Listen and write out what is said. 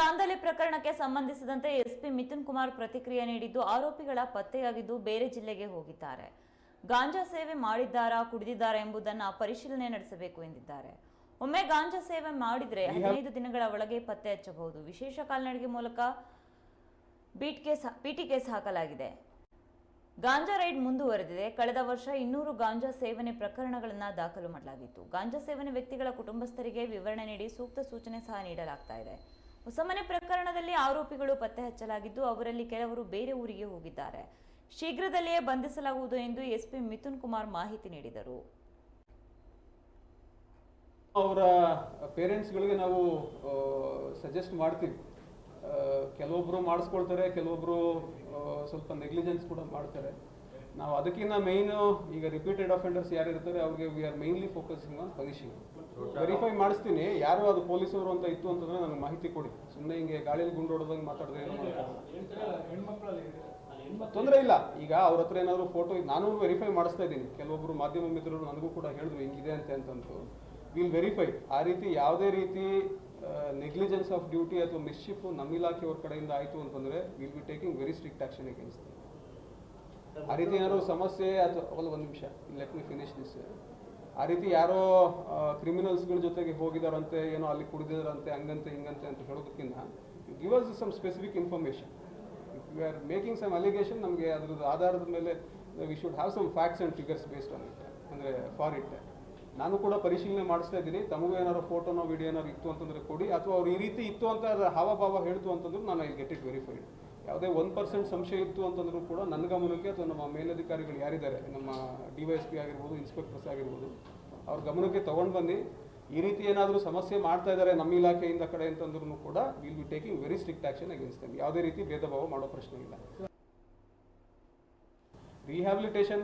ದಾಂಧಲೆ ಪ್ರಕರಣಕ್ಕೆ ಸಂಬಂಧಿಸಿದಂತೆ ಎಸ್ಪಿ ಮಿಥುನ್ ಕುಮಾರ್ ಪ್ರತಿಕ್ರಿಯೆ ನೀಡಿದ್ದು ಆರೋಪಿಗಳ ಪತ್ತೆಯಾಗಿದ್ದು ಬೇರೆ ಜಿಲ್ಲೆಗೆ ಹೋಗಿದ್ದಾರೆ. ಗಾಂಜಾ ಸೇವೆ ಮಾಡಿದ್ದಾರಾ ಕುಡಿದಿದ್ದಾರಾ ಎಂಬುದನ್ನು ಪರಿಶೀಲನೆ ನಡೆಸಬೇಕು ಎಂದಿದ್ದಾರೆ. ಒಮ್ಮೆ ಗಾಂಜಾ ಸೇವೆ ಮಾಡಿದ್ರೆ ಹದಿನೈದು ದಿನಗಳ ಒಳಗೆ ಪತ್ತೆ ಹಚ್ಚಬಹುದು. ವಿಶೇಷ ಕಾಲ್ನಡಿಗೆ ಮೂಲಕ ಬೀಟ್ ಕೇಸ್ ಪಿಟಿ ಕೇಸ್ ಹಾಕಲಾಗಿದೆ. ಗಾಂಜಾ ರೈಡ್ ಮುಂದುವರೆದಿದೆ. ಕಳೆದ ವರ್ಷ ಇನ್ನೂರು ಗಾಂಜಾ ಸೇವನೆ ಪ್ರಕರಣಗಳನ್ನು ದಾಖಲು ಮಾಡಲಾಗಿತ್ತು. ಗಾಂಜಾ ಸೇವನೆ ವ್ಯಕ್ತಿಗಳ ಕುಟುಂಬಸ್ಥರಿಗೆ ವಿವರಣೆ ನೀಡಿ ಸೂಕ್ತ ಸೂಚನೆ ಸಹ ನೀಡಲಾಗ್ತಾ ಇದೆ. ಹೊಸಮನೆ ಪ್ರಕರಣದಲ್ಲಿ ಆರೋಪಿಗಳು ಪತ್ತೆ ಹಚ್ಚಲಾಗಿದ್ದು, ಅವರಲ್ಲಿ ಕೆಲವರು ಬೇರೆ ಊರಿಗೆ ಹೋಗಿದ್ದಾರೆ. ಶೀಘ್ರದಲ್ಲಿಯೇ ಬಂಧಿಸಲಾಗುವುದು ಎಂದು ಎಸ್ಪಿ ಮಿಥುನ್ ಕುಮಾರ್ ಮಾಹಿತಿ ನೀಡಿದರು. ಅವರ ಪೇರೆಂಟ್ಸ್ಗಳಿಗೆ ನಾವು ಸಜೆಸ್ಟ್ ಮಾಡ್ತೀವಿ. ಕೆಲವೊಬ್ಬರು ಮಾಡಿಸ್ಕೊಳ್ತಾರೆ, ಕೆಲವೊಬ್ರು ಸ್ವಲ್ಪ ನೆಗ್ಲಿಜೆನ್ಸ್ ಕೂಡ ಮಾಡ್ತಾರೆ. ನಾವು ಅದಕ್ಕಿಂತ ಮೇಯ್ನು ಈಗ ರಿಪೀಟೆಡ್ ಅಫೆಂಡರ್ಸ್ ಯಾರು ಇರ್ತಾರೆ ಅವ್ರಿಗೆ we are mainly focusing on punishing verify ಮಾಡಿಸ್ತೀನಿ. ಯಾರು ಅದು ಪೊಲೀಸರು ಅಂತ ಇತ್ತು ಅಂತಂದ್ರೆ ನನಗೆ ಮಾಹಿತಿ ಕೊಡಿ. ಸುಮ್ಮನೆ ಹಿಂಗೆ ಗಾಳಿಯಲ್ಲಿ ಗುಂಡು ಹೊಡೆದಂಗೆ ಏನು ತೊಂದರೆ ಇಲ್ಲ. ಈಗ ಅವ್ರ ಹತ್ರ ಏನಾದ್ರು ಫೋಟೋ ನಾನು ವೆರಿಫೈ ಮಾಡಿಸ್ತಾ ಇದ್ದೀನಿ. ಕೆಲವೊಬ್ಬರು ಮಾಧ್ಯಮ ಮಿತ್ರರು ನನಗೂ ಕೂಡ ಹೇಳಿದ್ರು, ಹಿಂಗಿದೆ ಅಂತ ಅಂತಂದು ವಿಲ್ ವೆರಿಫೈ ಆ ರೀತಿ ಯಾವುದೇ ರೀತಿ ನೆಗ್ಲಿಜೆನ್ಸ್ ಆಫ್ ಡ್ಯೂಟಿ ಅಥವಾ ಮಿಸ್ಶಿಪ್ ನಮ್ಮ ಇಲಾಖೆಯವ್ರ ಕಡೆಯಿಂದ ಆಯಿತು ಅಂತಂದರೆ will be taking very strict action against ಆ ರೀತಿ ಏನಾದ್ರು ಸಮಸ್ಯೆ ಅಥವಾ ಒಂದು ನಿಮಿಷ. ಲೆಟ್ ಮಿ ಫಿನಿಶ್ ದಿಸ್ ಆ ರೀತಿ ಯಾರೋ ಕ್ರಿಮಿನಲ್ಸ್ಗಳ ಜೊತೆಗೆ ಹೋಗಿದಾರಂತೆ, ಏನೋ ಅಲ್ಲಿ ಕುಡಿದಿದಾರಂತೆ, ಹಂಗಂತೆ, ಹಿಂಗಂತೆ ಅಂತ ಹೇಳೋದಕ್ಕಿಂತ give us some specific information if you are making some allegation ನಮಗೆ ಅದ್ರದ್ದು ಆಧಾರದ ಮೇಲೆ we should have some facts and figures based on it ಅಂದರೆ ಫಾರ್ ಇಟ್ ನಾನು ಕೂಡ ಪರಿಶೀಲನೆ ಮಾಡಿಸ್ತಾ ಇದ್ದೀನಿ. ತಮಗೂ ಏನಾದ್ರು ಫೋಟೋನೋ, ವಿಡಿಯೋನೋ ಇತ್ತು ಅಂತಂದ್ರೆ ಕೊಡಿ. ಅಥವಾ ಅವ್ರು ಈ ರೀತಿ ಇತ್ತು ಅಂತ ಅದ್ರ ಹಾವಭಾವ ಹೇಳ್ತು ಅಂತಂದ್ರೆ ನಾನು ಐ ಗೆಟ್ ಇಟ್ ವೆರಿಫೈಡ್ ಯಾವುದೇ ಒನ್ ಪರ್ಸೆಂಟ್ ಸಂಶಯ ಇತ್ತು ಅಂತಂದ್ರೂ ಕೂಡ ನನ್ನ ಗಮನಕ್ಕೆ ಅಥವಾ ನಮ್ಮ ಮೇಲಧಿಕಾರಿಗಳು ಯಾರಿದ್ದಾರೆ, ನಮ್ಮ ಡಿ ವೈ ಪಿ ಆಗಿರ್ಬೋದು ಇನ್ಸ್ಪೆಕ್ಟರ್ಸ್ ಆಗಿರ್ಬೋದು, ಅವ್ರ ಗಮನಕ್ಕೆ ತಗೊಂಡು ಬನ್ನಿ. ಈ ರೀತಿ ಏನಾದರೂ ಸಮಸ್ಯೆ ಮಾಡ್ತಾ ಇದ್ದಾರೆ ನಮ್ಮ ಇಲಾಖೆಯಿಂದ ಕಡೆ ಅಂತಂದ್ರೂ ಕೂಡ will be taking very strict action against ಯಾವುದೇ ರೀತಿ ಭೇದ ಭಾವ ಮಾಡೋ ಪ್ರಶ್ನೆ ಇಲ್ಲ. ರಿಹ್ಯಾಬಿಲಿಟೇಷನ್